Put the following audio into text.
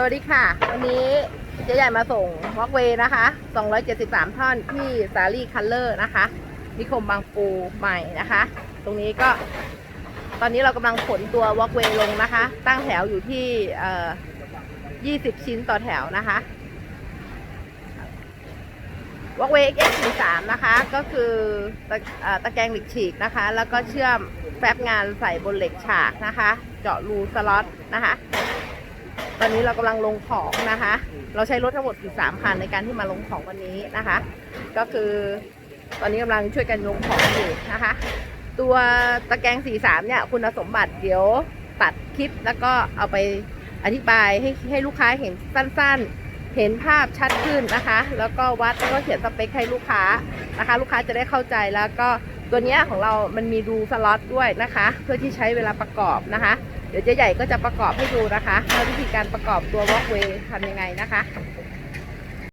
สวัสดีค่ะ วันนี้เจ๊ใหญ่มาส่งวอล์กเวย์นะคะ 273 ท่อนที่สาลีคัลเลอร์นะคะ นิคมบางปูใหม่นะคะ ตรงนี้ก็ ตอนนี้เรากำลังขนตัววอล์กเวย์ลงนะคะ ตั้งแถวอยู่ที่เอ่อ20 ชิ้นต่อแถวนะคะวอล์กเวย์ XS43 นะคะ ก็คือตะอตะแกรงเหล็กฉีกนะคะ แล้วก็เชื่อมแฟบงานใส่บนเหล็กฉากนะคะ เจาะรูสล็อตนะคะ อนนี้เรากำลังลงของนะคะ เราใช้รถทั้งหมดถึงสามคันในการที่มาลงของวันนี้นะคะ ก็คือตอนนี้กำลังช่วยกันลงของอยู่นะคะ ตัวตะแกรง43เนี่ยคุณสมบัติเดี๋ยวตัดคลิปแล้วก็เอาไปอธิบายให้ให้ลูกค้าเห็นสั้นๆ เห็นภาพชัดขึ้นนะคะ แล้วก็วัดแล้วก็เขียนสเปคให้ลูกค้านะคะ ลูกค้าจะได้เข้าใจแล้วก็ ตัวนี้ของเรามันมีรูสล็อตด้วยนะคะ เพื่อที่ใช้เวลาประกอบนะคะ เดี๋ยวเจ๊ใหญ่ก็จะประกอบให้ดูนะคะว่าวิธีการประกอบตัววอล์กเวย์ทำยังไงนะคะ